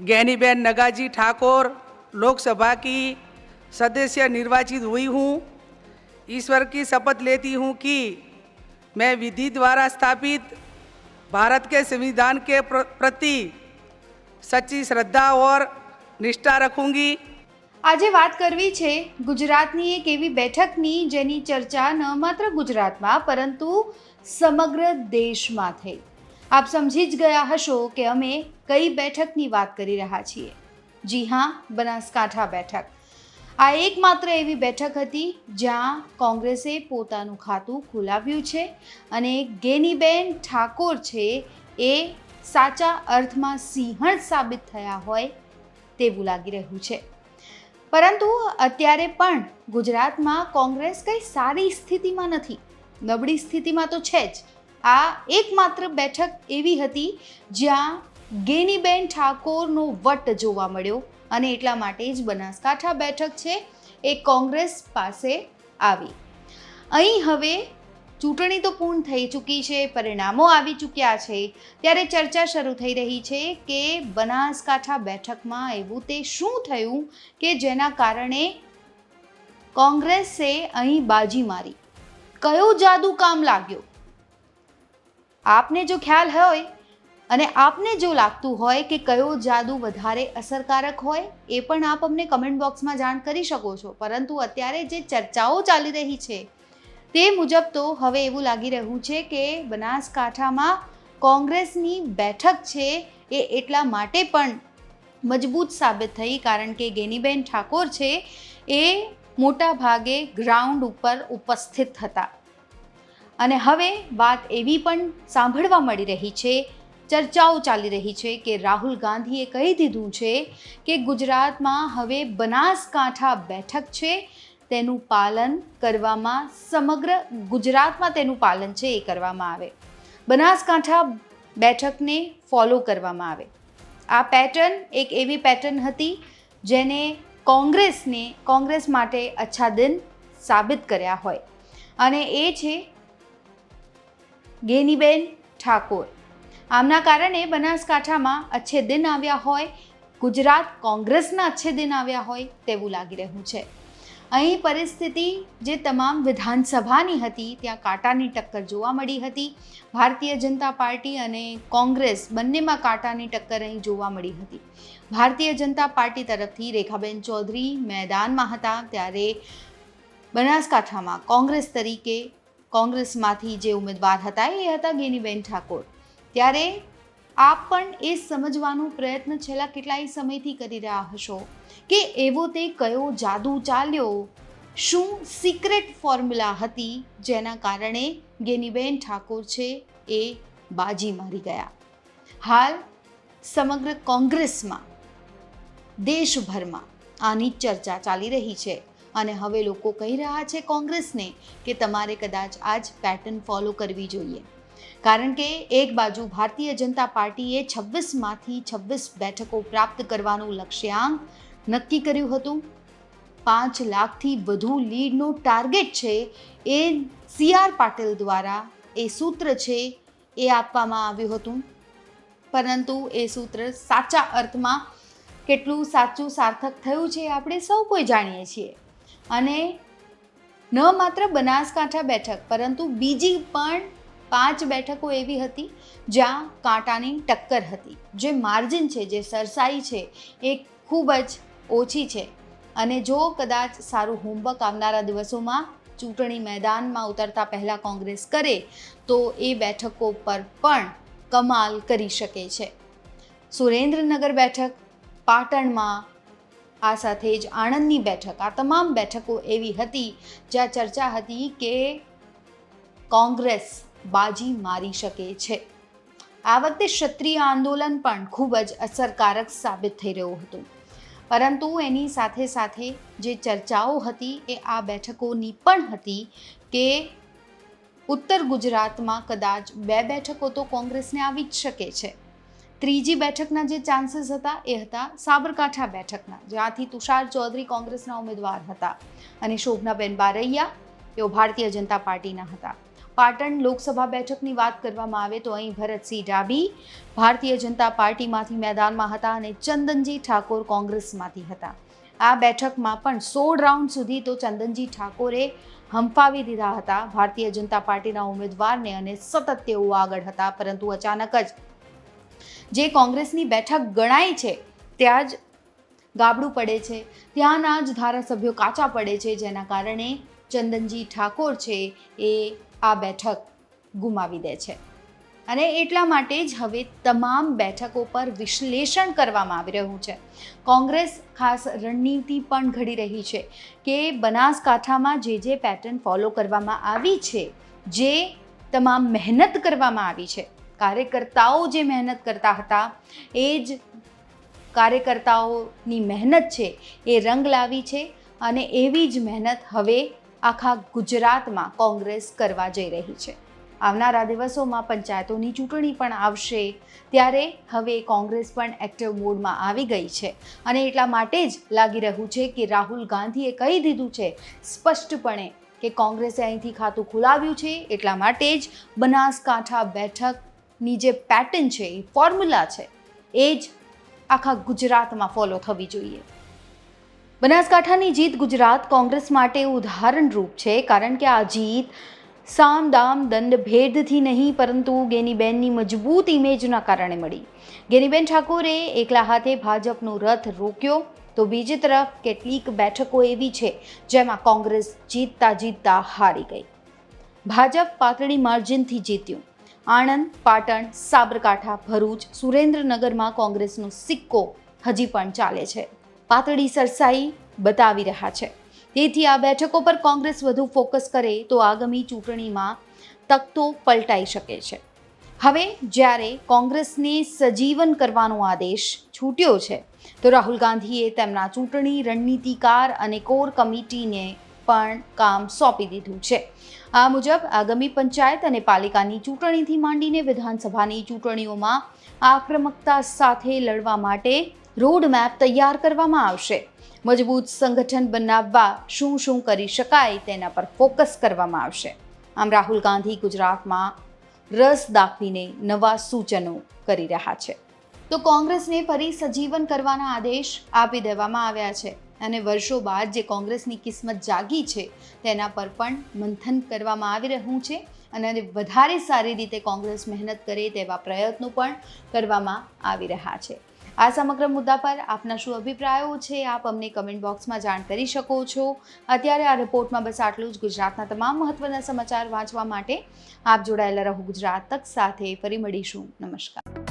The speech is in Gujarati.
ज्ञानीबेन नगाजी ठाकुर लोकसभा की सदस्य निर्वाचित हुई हूँ ईश्वर की शपथ लेती हूँ कि मैं विधि द्वारा स्थापित भारत के संविधान के प्र- प्रति सच्ची श्रद्धा और निष्ठा रखूंगी આજે વાત કરવી છે ગુજરાતની એક એવી બેઠકની જેની ચર્ચા ન માત્ર ગુજરાતમાં પરંતુ સમગ્ર દેશમાં થઈ આપ સમજી જ ગયા હશો કે અમે કઈ બેઠકની વાત કરી રહ્યા છીએ. જી હા, બનાસકાંઠા બેઠક. આ એકમાત્ર એવી બેઠક હતી જ્યાં કોંગ્રેસે પોતાનું ખાતું ખોલાવ્યું છે અને ગેનીબેન ઠાકોર છે એ સાચા અર્થમાં સિંહણ સાબિત થયા હોય તેવું લાગી રહ્યું છે. પરંતુ અત્યારે પણ ગુજરાતમાં કોંગ્રેસ કંઈ સારી સ્થિતિમાં નથી. નબળી સ્થિતિમાં તો છે જ. આ એકમાત્ર બેઠક એવી હતી જ્યાં ગેનીબેન ઠાકોરનો વટ જોવા મળ્યો અને એટલા માટે જ બનાસકાંઠા બેઠક છે એ કોંગ્રેસ પાસે આવી. અહીં હવે ચૂંટણી તો પૂર્ણ થઈ ચૂકી છે, પરિણામો આવી ચૂક્યા છે. ત્યારે ચર્ચા શરૂ થઈ રહી છે કે બનાસકાંઠા બેઠકમાં એવું તે શું થયું કે જેના કારણે કોંગ્રેસે અહીં બાજી મારી. કયો જાદુ કામ લાગ્યો? આપને જો ખ્યાલ હોય અને આપને જો લાગતું હોય કે કયો જાદુ વધારે અસરકારક હોય, એ પણ આપ અમને કમેન્ટ બોક્સમાં જાણ કરી શકો છો. પરંતુ અત્યારે જે ચર્ચાઓ ચાલી રહી છે, તે મુજબ તો હવે એવું લાગી રહ્યું છે કે બનાસકાંઠામાં કોંગ્રેસની બેઠક છે એ એટલા માટે પણ મજબૂત સાબિત થઈ, કારણ કે ગેનીબેન ઠાકોર છે એ મોટા ભાગે ગ્રાઉન્ડ ઉપર ઉપસ્થિત હતા. અને હવે વાત એવી પણ સાંભળવા મળી રહી છે, ચર્ચાઓ ચાલી રહી છે કે રાહુલ ગાંધીએ કહી દીધું છે કે ગુજરાતમાં હવે બનાસકાંઠા બેઠક છે, તેનું પાલન કરવામાં સમગ્ર ગુજરાતમાં તેનું પાલન છે એ કરવામાં આવે. બનાસકાંઠા બેઠકને ફોલો કરવામાં આવે. આ પેટર્ન એક એવી પેટર્ન હતી જેને કોંગ્રેસને, કોંગ્રેસ માટે અચ્છા દિન સાબિત કર્યા હોય. અને એ છે ગેનીબેન ઠાકોર. આમના કારણે બનાસકાંઠામાં અચ્છે દિન આવ્યા હોય, ગુજરાત કોંગ્રેસના અચ્છે દિન આવ્યા હોય તેવું લાગી રહ્યું છે. અહીં પરિસ્થિતિ જે તમામ વિધાનસભાની હતી, ત્યાં કાંટાની ટક્કર જોવા મળી હતી. ભારતીય જનતા પાર્ટી અને કોંગ્રેસ બંનેમાં કાંટાની ટક્કર અહીં જોવા મળી હતી. ભારતીય જનતા પાર્ટી તરફથી રેખાબેન ચૌધરી મેદાનમાં હતા, ત્યારે બનાસકાંઠામાં કોંગ્રેસ તરીકે કોંગ્રેસમાંથી જે ઉમેદવાર હતા, એ હતા ગેનીબેન ઠાકોર. ત્યારે આપ પણ એ સમજવાનો પ્રયત્ન છેલ્લા કેટલાય સમયથી કરી રહ્યા હશો કે એવો તે કયો જાદુ ચાલ્યો? શું સિક્રેટ ફોર્મ્યુલા હતી જેના કારણે ગેનીબેન ઠાકોર છે એ બાજી મારી ગયા? હાલ સમગ્ર કોંગ્રેસમાં, દેશભરમાં આની ચર્ચા ચાલી રહી છે. અને હવે લોકો કહી રહ્યા છે કોંગ્રેસને કે તમારે કદાચ આ જ પેટર્ન ફોલો કરવી જોઈએ. કારણ કે એક બાજુ ભારતીય જનતા પાર્ટીએ છવ્વીસમાંથી છવ્વીસ બેઠકો પ્રાપ્ત કરવાનું લક્ષ્યાંક નક્કી કર્યું હતું. પાંચ લાખથી વધુ લીડનો ટાર્ગેટ છે એ સી આર પાટીલ દ્વારા એ સૂત્ર છે એ આપવામાં આવ્યું હતું. પરંતુ એ સૂત્ર સાચા અર્થમાં કેટલું સાચું સાર્થક થયું છે આપણે સૌ કોઈ જાણીએ છીએ. અને ન માત્ર બનાસકાંઠા બેઠક, પરંતુ બીજી પણ પાંચ બેઠકો એવી હતી જ્યાં કાંટાની ટક્કર હતી. જે માર્જિન છે, જે સરસાઈ છે, એ ખૂબ જ ઓછી છે. અને જો કદાચ સારું હોમવર્ક આવનારા દિવસોમાં ચૂંટણી મેદાનમાં ઉતરતા પહેલાં કોંગ્રેસ કરે, તો એ બેઠકો પર પણ કમાલ કરી શકે છે. સુરેન્દ્રનગર બેઠક, પાટણમાં આ સાથે જ આણંદની બેઠક, આ તમામ બેઠકો એવી હતી જ્યાં ચર્ચા હતી કે કોંગ્રેસ બાજી મારી શકે છે. આ વખતે ક્ષત્રિય આંદોલન પણ ખૂબ જ અસરકારક સાબિત થઈ રહ્યું હતું. પરંતુ એની સાથે સાથે જે ચર્ચાઓ હતી એ આ બેઠકોની પણ હતી કે ઉત્તર ગુજરાતમાં કદાચ બે બેઠકો તો કોંગ્રેસને આવી જ શકે છે. ત્રીજી બેઠકના જે ચાન્સીસ હતા એ હતા સાબરકાંઠા બેઠકના, જ્યાંથી તુષાર ચૌધરી કોંગ્રેસના ઉમેદવાર હતા અને શોભનાબેન બારૈયા તેઓ ભારતીય જનતા પાર્ટીના હતા. પાટણ લોકસભા બેઠકની વાત કરવામાં આવે તો અહીં ભરતસિંહ ડાબી ભારતીય જનતા પાર્ટીમાંથી મેદાનમાં હતા અને ચંદનજી ઠાકોર કોંગ્રેસમાંથી હતા. આ બેઠકમાં પણ સોળ રાઉન્ડ સુધી તો ચંદનજી ઠાકોરે હંફાવી દીધા હતા ભારતીય જનતા પાર્ટીના ઉમેદવારને અને સતત તેઓ આગળ હતા, પરંતુ અચાનક જ જે કોંગ્રેસની બેઠક ગણાય છે, ત્યાં જ ગાબડું પડે છે. ત્યાંના જ ધારાસભ્યો કાચા પડે છે, જેના કારણે ચંદનજી ઠાકોર છે એ આ બેઠક ગુમાવી દે છે. અને એટલા માટે જ હવે તમામ બેઠકો પર વિશ્લેષણ કરવામાં આવી રહ્યું છે. કોંગ્રેસ ખાસ રણનીતિ પણ ઘડી રહી છે કે બનાસકાંઠામાં જે જે પેટર્ન ફોલો કરવામાં આવી છે, જે તમામ મહેનત કરવામાં આવી છે કાર્યકર્તાઓ જે મહેનત કરતા હતા, એ જ કાર્યકર્તાઓની મહેનત છે, એ રંગ લાવી છે અને એવી જ મહેનત હવે આખા ગુજરાતમાં કોંગ્રેસ કરવા જઈ રહી છે. આવનારા દિવસોમાં પંચાયતોની ચૂંટણી પણ આવશે, ત્યારે હવે કોંગ્રેસ પણ એક્ટિવ મોડમાં આવી ગઈ છે અને એટલા માટે જ લાગી રહ્યું છે કે રાહુલ ગાંધીએ કહી દીધું છે સ્પષ્ટપણે કે કોંગ્રેસે અહીંથી ખાતું ખોલાવ્યું છે, એટલા માટે જ બનાસકાંઠા બેઠકની જે પેટર્ન છે, એ ફોર્મ્યુલા છે, એ જ આખા ગુજરાતમાં ફોલો થવી જોઈએ. બનાસકાંઠાની જીત ગુજરાત કોંગ્રેસ માટે ઉદાહરણરૂપ છે, કારણ કે આ જીત સામ દામ દંડ ભેદથી નહીં, પરંતુ ગેનીબેનની મજબૂત ઇમેજના કારણે મળી. ગેનીબેન ઠાકોરે એકલા હાથે ભાજપનો રથ રોક્યો, તો બીજી તરફ કેટલીક બેઠકો એવી છે, જેમાં કોંગ્રેસ જીતતા જીતતા હારી ગઈ. ભાજપ પાતળી માર્જિનથી જીત્યું. આણંદ, પાટણ, સાબરકાંઠા, ભરૂચ, સુરેન્દ્રનગરમાં કોંગ્રેસનો સિક્કો હજી પણ ચાલે છે. પાતળી સરસાઈ બતાવી રહ્યા છે. તેથી આ બેઠકો પર કોંગ્રેસ વધુ ફોકસ કરે તો આગામી ચૂંટણીમાં તકતો પલટાઈ શકે છે. હવે જ્યારે કોંગ્રેસને સજીવન કરવાનો આદેશ છૂટ્યો છે, તો રાહુલ ગાંધીએ તેમના ચૂંટણી રણનીતિકાર અને કોર કમિટીને પણ કામ સોંપી દીધું છે. આ મુજબ આગામી પંચાયત અને પાલિકાની ચૂંટણીથી માંડીને વિધાનસભાની ચૂંટણીઓમાં આક્રમકતા સાથે લડવા માટે રોડ મેપ તૈયાર કરવામાં આવશે. મજબૂત સંગઠન બનાવવા શું શું કરી શકાય તેના પર ફોકસ કરવામાં આવશે. આમ રાહુલ ગાંધી ગુજરાતમાં રસ દાખવીને નવા સૂચનો કરી રહ્યા છે. તો કોંગ્રેસને ફરી સજીવન કરવાના આદેશ આપી દેવામાં આવ્યા છે. અને વર્ષો બાદ જે કોંગ્રેસની કિસ્મત જાગી છે, તેના પર પણ મંથન કરવામાં આવી રહ્યું છે અને વધારે સારી રીતે કોંગ્રેસ મહેનત કરે તેવા પ્રયત્નો પણ કરવામાં આવી રહ્યા છે. આ સમગ્ર મુદ્દા પર આપના શું અભિપ્રાયો છે, આપ અમને કમેન્ટ બોક્સમાં જાણ કરી શકો છો. અત્યારે આ રિપોર્ટમાં બસ આટલું જ. ગુજરાતના તમામ મહત્વના સમાચાર વાંચવા માટે આપ જોડાયેલા રહો ગુજરાત તક સાથે. ફરી મળીશું. નમસ્કાર.